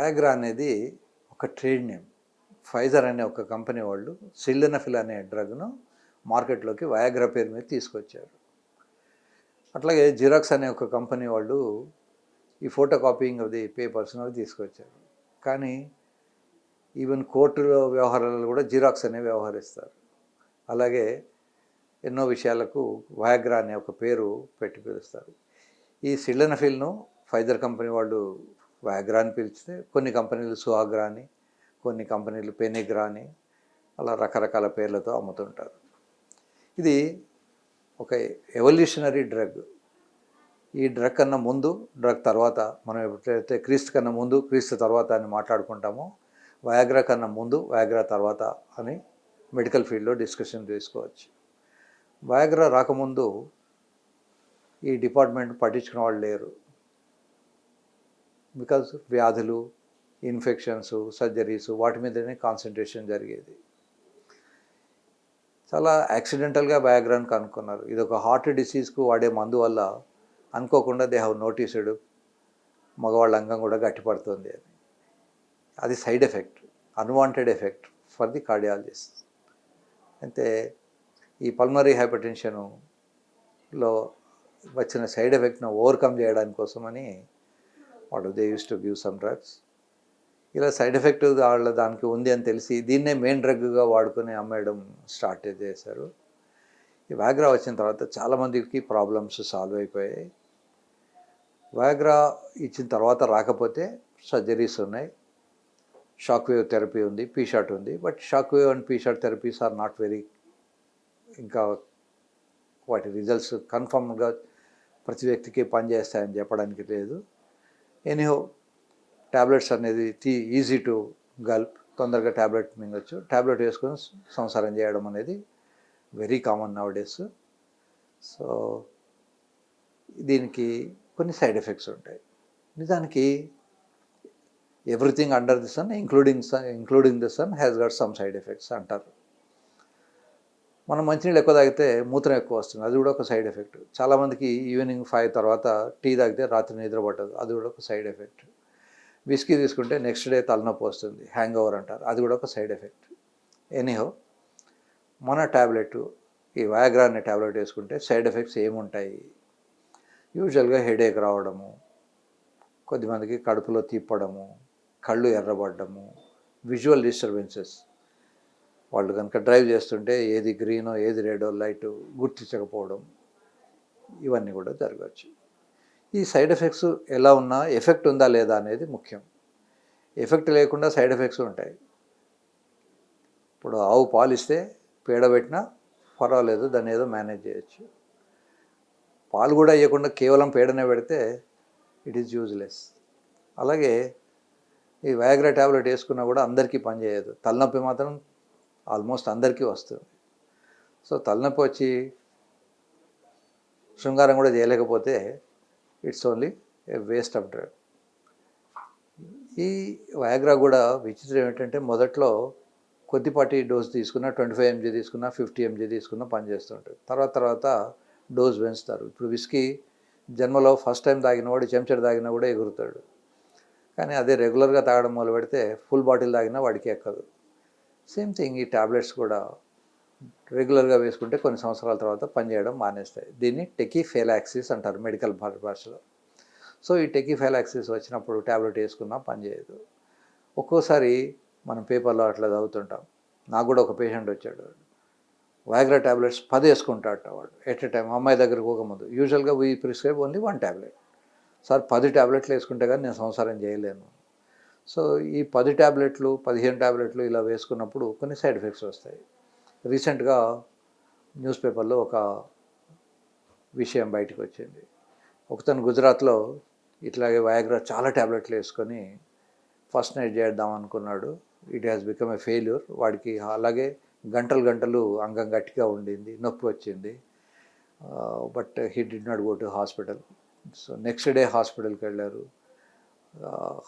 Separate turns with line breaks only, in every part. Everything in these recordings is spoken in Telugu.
వయాగ్రా అనేది ఒక ట్రేడ్ నేమ్. ఫైజర్ అనే ఒక కంపెనీ వాళ్ళు సిల్డెనఫిల్ అనే డ్రగ్ను మార్కెట్లోకి వయాగ్రా పేరు మీద తీసుకొచ్చారు. అట్లాగే జిరాక్స్ అనే ఒక కంపెనీ వాళ్ళు ఈ photo copying of the papers అవి తీసుకొచ్చారు. కానీ ఈవెన్ కోర్టులో వ్యవహారాలలో కూడా జిరాక్స్ అనే వ్యవహరిస్తారు. అలాగే ఎన్నో విషయాలకు వయాగ్రా అనే ఒక పేరు పెట్టి పిలుస్తారు. ఈ సిల్డనఫిల్ను ఫైజర్ కంపెనీ వాళ్ళు వయాగ్రా అని పిలిచితే కొన్ని కంపెనీలు సుహాగ్రా అని కొన్ని కంపెనీలు పెనిగ్రా అని అలా రకరకాల పేర్లతో అమ్ముతుంటారు. ఇది ఒక ఎవల్యూషనరీ డ్రగ్. ఈ డ్రగ్ కన్నా ముందు డ్రగ్ తర్వాత మనం ఎప్పుడైతే క్రీస్తు కన్నా ముందు క్రీస్తు తర్వాత అని మాట్లాడుకుంటామో వయాగ్రా కన్నా ముందు వయాగ్రా తర్వాత అని మెడికల్ ఫీల్డ్లో డిస్కషన్ చేసుకోవచ్చు వయాగ్రా రాకముందు ఈ డిపార్ట్మెంట్ పట్టించుకున్న వాళ్ళు లేరు. బికాజ్ వ్యాధులు ఇన్ఫెక్షన్స్ సర్జరీస్ వాటి మీదనే కాన్సన్ట్రేషన్ జరిగేది. చాలా యాక్సిడెంటల్గా బయాగ్రాన్ కనుక్కున్నారు. ఇది ఒక హార్ట్ డిసీజ్కు వాడే మందు వల్ల అనుకోకుండా దే హ్యావ్ నోటీసుడు మగవాళ్ళ అంగం కూడా గట్టిపడుతుంది అని. అది side effect unwanted effect for the cardiologist అయితే ఈ పల్మరీ హైపర్టెన్షన్లో వచ్చిన సైడ్ ఎఫెక్ట్ను ఓవర్కమ్ చేయడానికి కోసమని what they use to give some drugs ఇలా సైడ్ ఎఫెక్ట్ వాళ్ళ దానికి ఉంది అని తెలిసి దీన్నే మెయిన్ డ్రగ్గా వాడుకొని అమ్మేయడం స్టార్ట్ చేశారు. ఈ వ్యాగ్రా వచ్చిన తర్వాత చాలామందికి ప్రాబ్లమ్స్ సాల్వ్ అయిపోయాయి. వ్యాగ్రా ఇచ్చిన తర్వాత రాకపోతే సర్జరీస్ ఉన్నాయి. షాక్ వేవ్ థెరపీ ఉంది పీషాట్ ఉంది. But shock wave and P shot therapies are not very ఇంకా వాటి రిజల్ట్స్ కన్ఫర్మ్గా ప్రతి వ్యక్తికి పనిచేస్తాయని చెప్పడానికి లేదు. ఎనీహో ట్యాబ్లెట్స్ అనేది టీ ఈజీ టు గల్ప్ తొందరగా ట్యాబ్లెట్ మింగొచ్చు. ట్యాబ్లెట్ వేసుకొని సంసారం చేయడం అనేది very common now days so దీనికి కొన్ని సైడ్ ఎఫెక్ట్స్ ఉంటాయి. నిజానికి everything under the sun including sun including the sun has got some side effects అంటారు. మనం మంచినీళ్ళు ఎక్కువ తాగితే మూత్రం ఎక్కువ వస్తుంది. అది కూడా ఒక సైడ్ ఎఫెక్ట్. చాలామందికి ఈవినింగ్ ఫైవ్ తర్వాత టీ తాగితే రాత్రి నిద్ర పట్టదు. అది కూడా ఒక సైడ్ ఎఫెక్ట్. విస్కీ తీసుకుంటే నెక్స్ట్ డే తలనొప్పి వస్తుంది. హ్యాంగ్ ఓవర్ అంటారు. అది కూడా ఒక సైడ్ ఎఫెక్ట్. ఎనీహో మన ట్యాబ్లెట్ ఈ వయాగ్రా అనే ట్యాబ్లెట్ వేసుకుంటే సైడ్ ఎఫెక్ట్స్ ఏముంటాయి? యూజువల్గా హెడేక్ రావడము కొద్దిమందికి కడుపులో తిప్పడము కళ్ళు ఎర్రబడ్డము విజువల్ డిస్టర్బెన్సెస్. వాళ్ళు కనుక డ్రైవ్ చేస్తుంటే ఏది గ్రీనో ఏది రెడో లైట్ గుర్తించకపోవడం ఇవన్నీ కూడా జరగవచ్చు. ఈ సైడ్ ఎఫెక్ట్స్ ఎలా ఉన్నా ఎఫెక్ట్ ఉందా లేదా అనేది ముఖ్యం. ఎఫెక్ట్ లేకుండా సైడ్ ఎఫెక్ట్స్ ఉంటాయి. ఇప్పుడు ఆవు పాలు ఇస్తే పేడ పెట్టినా పర్వాలేదు దాన్ని ఏదో మేనేజ్ చేయొచ్చు. పాలు కూడా ఇవ్వకుండా కేవలం పేడనే పెడితే ఇట్ ఈజ్ యూజ్లెస్. అలాగే ఈ వయాగ్రా ట్యాబ్లెట్ వేసుకున్నా కూడా అందరికీ పనిచేయదు తలనొప్పి మాత్రం ఆల్మోస్ట్ అందరికీ వస్తుంది. సో తలనొప్పి వచ్చి శృంగారం కూడా చేయలేకపోతే it's only a waste of drug. ఈ వయాగ్రా కూడా విచిత్రం ఏంటంటే మొదట్లో కొద్దిపాటి డోస్ తీసుకున్నా ట్వంటీ ఫైవ్ ఎంజీ తీసుకున్నా ఫిఫ్టీ ఎంజీ తీసుకున్నా పనిచేస్తుంటుంది తర్వాత తర్వాత డోస్ పెంచుతారు. ఇప్పుడు విస్కీ జన్మలో ఫస్ట్ టైం తాగినవాడు చెంచడు తాగినా కూడా ఎగురుతాడు. కానీ అదే రెగ్యులర్గా తాగడం మొదలు పెడితే ఫుల్ బాటిల్ తాగినా వాడికి ఎక్కదు. సేమ్ థింగ్ ఈ ట్యాబ్లెట్స్ కూడా రెగ్యులర్గా వేసుకుంటే కొన్ని సంవత్సరాల తర్వాత పనిచేయడం మానేస్తాయి. దీన్ని టెకీఫెలాక్సిస్ అంటారు మెడికల్ భాషలో. సో ఈ టెకీఫెలాక్సిస్ వచ్చినప్పుడు ట్యాబ్లెట్ వేసుకున్నా పనిచేయదు ఒక్కోసారి మనం పేపర్లో అట్లా చదువుతుంటాం. నాకు కూడా ఒక పేషెంట్ వచ్చాడు. వయాగ్రా ట్యాబ్లెట్స్ పది వేసుకుంటాడట వాడు. ఎట్ ఎ టైం అమ్మాయి దగ్గరికి పోకముందు. యూజువల్గా we prescribe only one tablet sir పది ట్యాబ్లెట్లు వేసుకుంటే కానీ నేను సంసారం చేయలేను. సో ఈ పది ట్యాబ్లెట్లు పదిహేను ట్యాబ్లెట్లు ఇలా వేసుకున్నప్పుడు కొన్ని సైడ్ ఎఫెక్ట్స్ వస్తాయి. రీసెంట్గా న్యూస్ పేపర్లో ఒక విషయం బయటకు వచ్చింది. ఒకతను గుజరాత్లో ఇట్లాగే వయాగ్రా చాలా ట్యాబ్లెట్లు వేసుకొని ఫస్ట్ నైట్ చేద్దాం అనుకున్నాడు. It has become a failure. వాడికి అలాగే గంటలు గంటలు అంగం గట్టిగా ఉండింది నొప్పి వచ్చింది. But he did not go to hospital. So next day హాస్పిటల్కి వెళ్ళారు.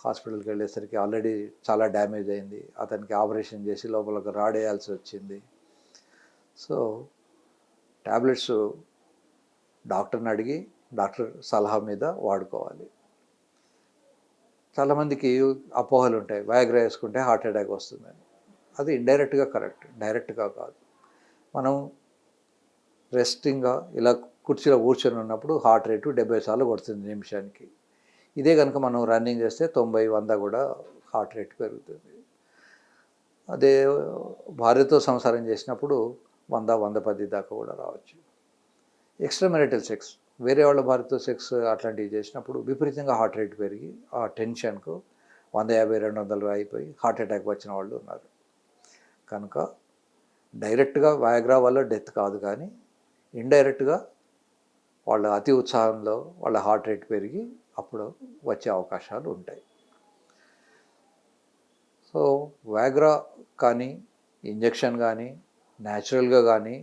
హాస్పిటల్కి వెళ్ళేసరికి ఆల్రెడీ చాలా డ్యామేజ్ అయింది. అతనికి ఆపరేషన్ చేసి లోపల రాడేయాల్సి రాడ్ వేయాల్సి వచ్చింది. సో ట్యాబ్లెట్స్ డాక్టర్ని అడిగి డాక్టర్ సలహా మీద వాడుకోవాలి. చాలామందికి అపోహలు ఉంటాయి. వయాగ్రా వేసుకుంటే హార్ట్ అటాక్ వస్తుందని అది ఇండైరెక్ట్గా కరెక్ట్ డైరెక్ట్గా కాదు. మనం రెస్టింగ్గా ఇలా కుర్చీలో కూర్చొని ఉన్నప్పుడు హార్ట్ రేటు డెబ్బై సార్లు కొడుతుంది నిమిషానికి. ఇదే కనుక మనం రన్నింగ్ చేస్తే తొంభై వంద కూడా హార్ట్ రేట్ పెరుగుతుంది. అదే భార్యతో సంసారం చేసినప్పుడు వంద వంద పది దాకా కూడా రావచ్చు. ఎక్స్ట్రా మెరిటల్ సెక్స్ వేరే వాళ్ళ భార్యతో సెక్స్ అట్లాంటివి చేసినప్పుడు విపరీతంగా హార్ట్ రేట్ పెరిగి ఆ టెన్షన్కు వంద యాభై రెండు వందలు అయిపోయి హార్ట్ అటాక్ వచ్చిన వాళ్ళు ఉన్నారు. కనుక డైరెక్ట్గా వయాగ్రా వల్ల డెత్ కాదు కానీ ఇండైరెక్ట్గా వాళ్ళ అతి ఉత్సాహంలో వాళ్ళ హార్ట్ రేట్ పెరిగి అప్పుడు వచ్చే అవకాశాలు ఉంటాయి. సో వ్యాగ్రా కానీ ఇంజెక్షన్ కానీ న్యాచురల్గా కానీ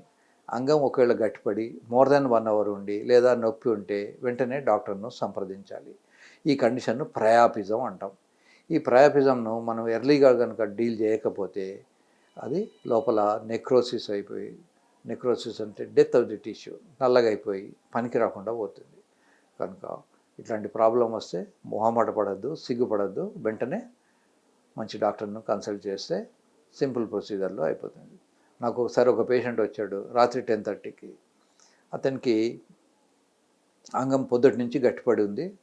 అంగం ఒకవేళ గట్టిపడి మోర్ దెన్ వన్ అవర్ ఉండి లేదా నొప్పి ఉంటే వెంటనే డాక్టర్ను సంప్రదించాలి. ఈ కండిషన్ను ప్రయాపిజం అంటాం. ఈ ప్రయాపిజంను మనం ఎర్లీగా కనుక డీల్ చేయకపోతే అది లోపల నెక్రోసిస్ అయిపోయి నెక్రోసిస్ అంటే డెత్ ఆఫ్ ది టిష్యూ నల్లగా అయిపోయి పనికి రాకుండా పోతుంది. కనుక ఇట్లాంటి ప్రాబ్లం వస్తే మొహమాట పడద్దు సిగ్గుపడద్దు. వెంటనే మంచి డాక్టర్ను కన్సల్ట్ చేస్తే సింపుల్ ప్రొసీజర్లో అయిపోతుంది. నాకు ఒకసారి ఒక పేషెంట్ వచ్చాడు రాత్రి టెన్ థర్టీకి. అతనికి అంగం పొద్దుటి నుంచి గట్టిపడి ఉంది.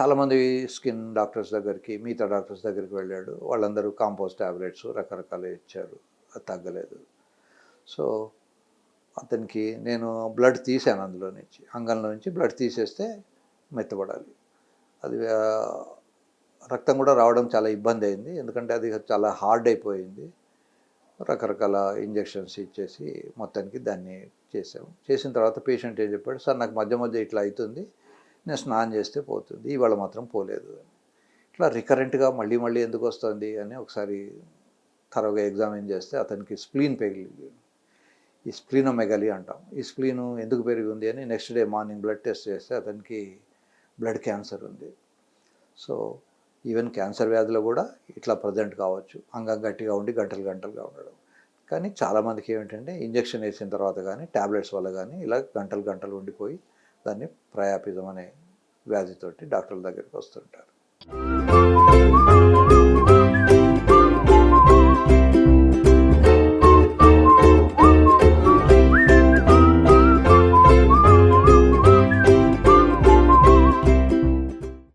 చాలామంది స్కిన్ డాక్టర్స్ దగ్గరికి మిగతా డాక్టర్స్ దగ్గరికి వెళ్ళాడు. వాళ్ళందరూ కాంపోస్ట్ ట్యాబ్లెట్స్ రకరకాలు ఇచ్చారు. అది తగ్గలేదు. సో అతనికి నేను బ్లడ్ తీసాను అందులో నుంచి. అంగంలో నుంచి బ్లడ్ తీసేస్తే మెత్తబడాలి. అది రక్తం కూడా రావడం చాలా ఇబ్బంది అయింది. ఎందుకంటే అది చాలా హార్డ్ అయిపోయింది. రకరకాల ఇంజెక్షన్స్ ఇచ్చేసి మొత్తానికి దాన్ని చేసాము. చేసిన తర్వాత పేషెంట్ ఏం చెప్పాడు సార్ నాకు మధ్య మధ్య ఇట్లా అవుతుంది. నేను స్నానం చేస్తే పోతుంది. ఇవాళ మాత్రం పోలేదు. అని ఇట్లా రికరెంట్గా మళ్ళీ మళ్ళీ ఎందుకు వస్తుంది అని ఒకసారి తరవుగా ఎగ్జామిన్ చేస్తే అతనికి స్ప్లీన్ పెరిగింది. ఈ స్ప్లీనోమెగలి అంటాం. ఈ స్ప్లీను ఎందుకు పెరిగి ఉంది అని next day morning blood test చేస్తే అతనికి బ్లడ్ క్యాన్సర్ ఉంది. సో ఈవెన్ క్యాన్సర్ వ్యాధిలో కూడా ఇట్లా ప్రజెంట్ కావచ్చు. అంగం గట్టిగా ఉండి గంటలు గంటలుగా ఉండడం. కానీ చాలామందికి ఏమిటంటే ఇంజెక్షన్ వేసిన తర్వాత కానీ ట్యాబ్లెట్స్ వల్ల కానీ ఇలా గంటలు గంటలు ఉండిపోయి దాన్ని ప్రయాపిజం అనే వ్యాధితోటి డాక్టర్ల దగ్గరికి వస్తుంటారు.